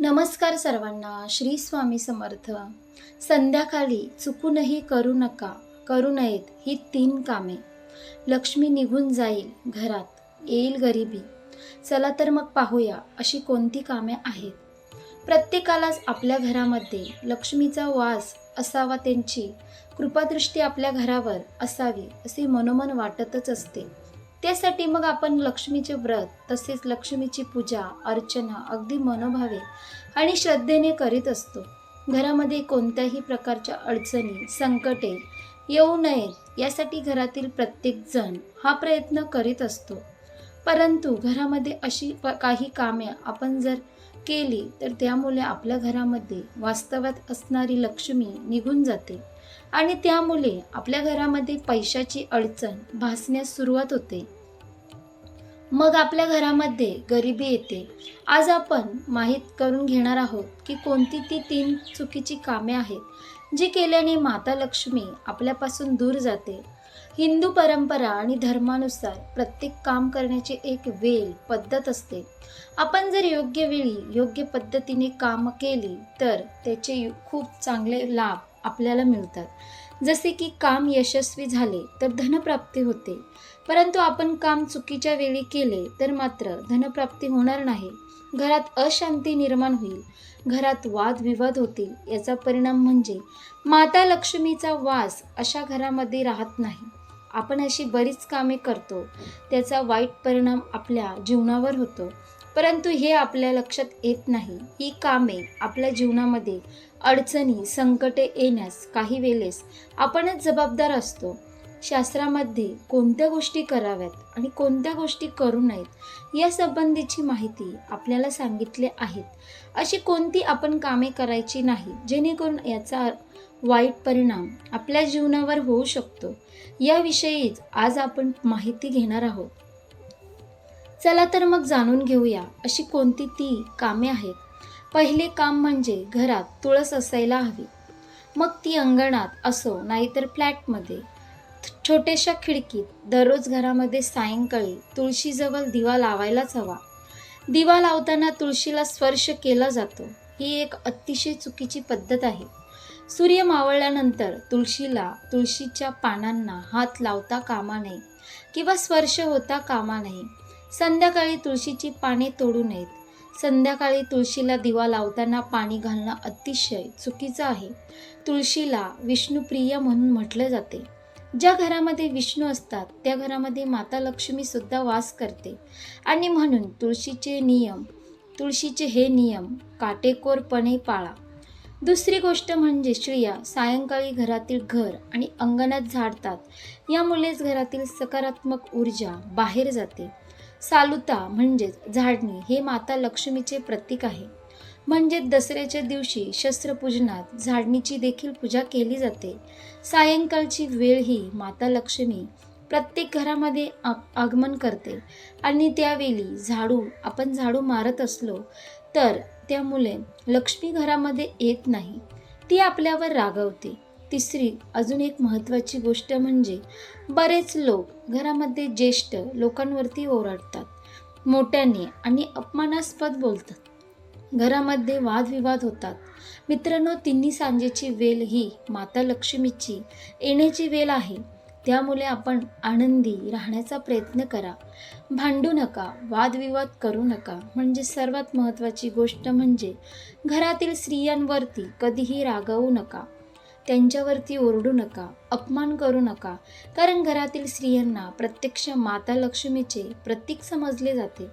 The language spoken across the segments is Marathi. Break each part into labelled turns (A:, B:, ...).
A: नमस्कार सर्वांना श्री स्वामी समर्थ. संध्याकाळी चुकूनही करू नका करू नयेत ही तीन कामे. लक्ष्मी निघून जाईल घरात येईल गरिबी. चला तर मग पाहूया अशी कोणती कामे आहेत. प्रत्येकालाच आपल्या घरामध्ये लक्ष्मीचा वास असावा त्यांची. कृपादृष्टी आपल्या घरावर असावी असे मनोमन वाटतच असते. त्यासाठी मग आपण लक्ष्मीचे व्रत तसेच लक्ष्मीची पूजा अर्चना अगदी मनोभावे आणि श्रद्धेने करीत असतो. घरामध्ये कोणत्याही प्रकारच्या अडचणी संकटे येऊ नयेत यासाठी घरातील प्रत्येकजण हा प्रयत्न करीत असतो. परंतु घरामध्ये अशी प- काही कामे आपण जर केली तर त्यामुळे आपल्या घरामध्ये वास्तवात असणारी लक्ष्मी निघून जाते. आणि त्यामुळे आपल्या घरामध्ये पैशाची अडचण भासण्यास सुरुवात होते. मग आपल्या घरामध्ये गरिबी येते. आज आपण माहीत करून घेणार आहोत की कोणती ती तीन चुकीची कामे आहेत जी केल्याने माता लक्ष्मी आपल्यापासून दूर जाते. हिंदू परंपरा आणि धर्मानुसार प्रत्येक काम करण्याची एक वेळ पद्धत असते. आपण जर योग्य वेळी योग्य पद्धतीने काम केली तर त्याचे खूप चांगले लाभ आपल्याला मिळतात. जसे की काम यशस्वी झाले तर धनप्राप्ती होते. परंतु आपण काम चुकीच्या वेळी केले तर मात्र धनप्राप्ती होणार नाही. घरात अशांती निर्माण होईल. घरात वादविवाद होतील. याचा परिणाम म्हणजे माता लक्ष्मीचा वास अशा घरामध्ये राहत नाही. आपण अशी बरीच कामे करतो. त्याचा वाईट परिणाम आपल्या जीवनावर होतो. परंतु हे आपल्या लक्षात येत नाही. ही कामे आपल्या जीवनामध्ये अडचणी संकटे येण्यास काही वेळेस आपणच जबाबदार असतो. शास्त्रामध्ये कोणत्या गोष्टी कराव्यात आणि कोणत्या गोष्टी करू नयेत या संबंधीची माहिती आपल्याला सांगितले आहेत. अशी कोणती आपण कामे करायची नाही जेणेकरून याचा वाईट परिणाम आपल्या जीवनावर होऊ शकतो. याविषयीच आज आपण माहिती घेणार आहोत. चला तर मग जाणून घेऊया अशी कोणती ती कामे आहेत. पहिले काम म्हणजे घरात तुळस असायला हवी. मग ती अंगणात असो नाहीतर फ्लॅटमध्ये. छोट्याशा खिडकीत दररोज घरामध्ये सायंकाळी तुळशीजवळ दिवा लावायलाच हवा. दिवा लावताना तुळशीला स्पर्श केला जातो. ही एक अतिशय चुकीची पद्धत आहे. सूर्य मावळल्यानंतर तुळशीला तुळशीच्या पानांना हात लावता कामा नये किंवा स्पर्श होता कामा नये. संध्याकाळी तुळशीची पाने तोडू नयेत. संध्याकाळी तुळशीला दिवा लावताना पाणी घालणं अतिशय चुकीचं आहे. तुळशीला विष्णुप्रिय म्हणून म्हटलं जाते. ज्या घरामध्ये विष्णू असतात त्या घरामध्ये माता लक्ष्मी सुद्धा वास करते. आणि म्हणून तुळशीचे नियम तुळशीचे हे नियम काटेकोरपणे पाळा. दुसरी गोष्ट म्हणजे स्त्रिया सायंकाळी घरातील घर आणि अंगणात झाडतात. यामुळेच घरातील सकारात्मक ऊर्जा बाहेर जाते. सालुता म्हणजेच झाडणी हे माता लक्ष्मीचे प्रतीक आहे. म्हणजे दसऱ्याच्या दिवशी शस्त्रपूजनात झाडणीची देखील पूजा केली जाते. सायंकाळची वेळ ही माता लक्ष्मी प्रत्येक घरामध्ये आ- आगमन करते. आणि त्यावेळी झाडू आपण झाडू मारत असलो तर त्यामुळे लक्ष्मी घरामध्ये येत नाही. ती आपल्यावर रागवते. तिसरी अजून एक महत्त्वाची गोष्ट म्हणजे बरेच लोक घरामध्ये ज्येष्ठ लोकांवरती ओरडतात. मोठ्याने आणि अपमानास्पद बोलतात. घरामध्ये वादविवाद होतात. मित्रांनो तिन्ही सांजेची वेल ही माता लक्ष्मीची येण्याची वेल आहे. त्यामुळे आपण आनंदी राहण्याचा प्रयत्न करा. भांडू नका वादविवाद करू नका. म्हणजे सर्वात महत्त्वाची गोष्ट म्हणजे घरातील स्त्रियांवरती कधीही रागावू नका. त्यांच्यावरती ओरडू नका अपमान करू नका. कारण घरातील स्त्रियांना प्रत्यक्ष माता लक्ष्मीचे प्रतीक समजले जाते.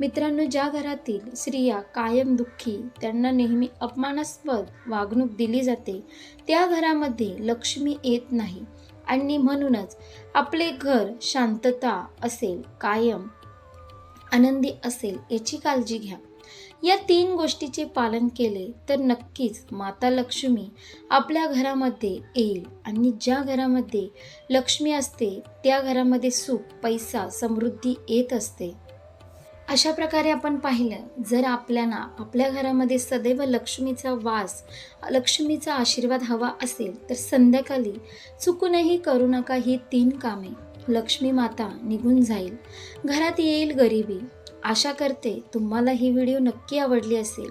A: मित्रांनो ज्या घरातील स्त्रिया कायम दुःखी त्यांना नेहमी अपमानास्पद वागणूक दिली जाते त्या घरामध्ये लक्ष्मी येत नाही. आणि म्हणूनच आपले घर शांतता असेल कायम आनंदी असेल याची काळजी घ्या. या तीन गोष्टीचे पालन केले तर नक्कीच माता लक्ष्मी आपल्या घरामध्ये येईल आणि ज्या घरामध्ये लक्ष्मी असते त्या घरामध्ये सुख पैसा समृद्धी येत असते. अशा प्रकारे आपण पाहिलं जर आपल्याला आपल्या घरामध्ये सदैव लक्ष्मीचा वास लक्ष्मीचा आशीर्वाद हवा असेल तर संध्याकाळी चुकूनही करू नका ही तीन कामे. लक्ष्मी माता निघून जाईल. घरात येईल गरिबी. आशा करते तुम्हाला ही व्हिडिओ नक्की आवडली असेल.